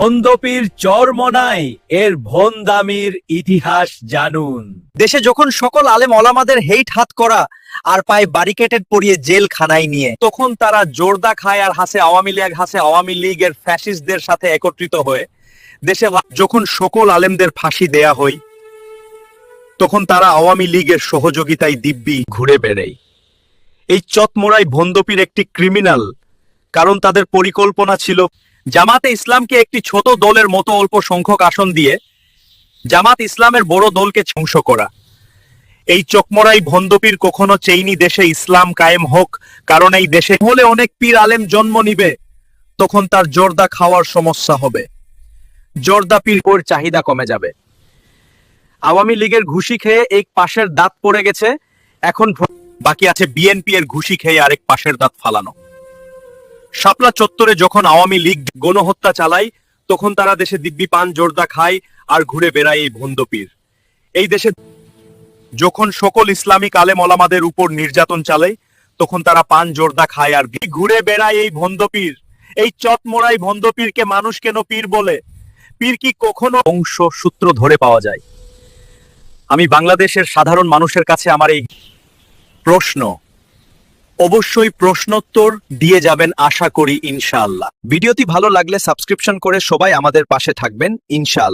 বন্দপীর চরমনাই এর ভন্দামির ইতিহাস জানুন। দেশে যখন সকল আলেম ওলামাদের হেইট হাত করা আর পায়ে বারিকেটেড পরিয়ে জেল খানায় নিয়ে, তখন তারা জোরদা খায় আর হাসে আওয়ামী লীগ, হাসে আওয়ামী লীগের ফ্যাসিস্টদের সাথে একত্রিত হয়ে। দেশে যখন সকল আলেমদের ফাঁসি দেয়া হয়, তখন তারা আওয়ামী লীগের সহযোগিতায় দিব্যি ঘুরে বেড়ায়। এই চতমোড়াই ভন্দপির একটি ক্রিমিনাল কারণ তাদের পরিকল্পনা ছিল জামাতে ইসলামকে একটি ছোট দলের মতো অল্প সংখ্যক আসন দিয়ে জামাত ইসলামের বড় দলকে ধ্বংস করা। এই চকমরাই ভন্দপীর কখনো চেইনি দেশে ইসলাম কায়েম হোক, কারণ এই দেশে হলে অনেক পীর আলেম জন্ম নিবে, তখন তার জর্দা খাওয়ার সমস্যা হবে। জর্দা পীর ওর চাহিদা কমে যাবে। আওয়ামী লীগের ঘুষি খেয়ে এক পাশের দাঁত পড়ে গেছে, এখন বাকি আছে বিএনপি এর ঘুষি খেয়ে আরেক পাশের দাঁত ফালানো। শাপলা চত্বরে যখন আওয়ামী লীগ গণহত্যা চালায়, তখন তারা দেশে দিব্যি পান, জোরদা খায় আর ঘুরে বেড়ায় এই ভন্দপীর এই দেশে যখন সকল ইসলামিক আলেম ওলামাদের উপর নির্যাতন চালায়, তখন তারা পান, জোরদা খায় আর ঘুরে বেড়ায় এই ভন্দপীর এই চটমোড়াই ভন্দপীরকে মানুষ কেন পীর বলে? পীর কি কখনো বংশ সূত্র ধরে পাওয়া যায়? আমি বাংলাদেশের সাধারণ মানুষের কাছে আমার এই প্রশ্ন অবশ্যই প্রশ্নোত্তর দিয়ে যাবেন আশা করি ইনশাআল্লাহ। ভিডিওটি ভালো লাগলে সাবস্ক্রিপশন করে সবাই আমাদের পাশে থাকবেন, ইনশাআল্লাহ।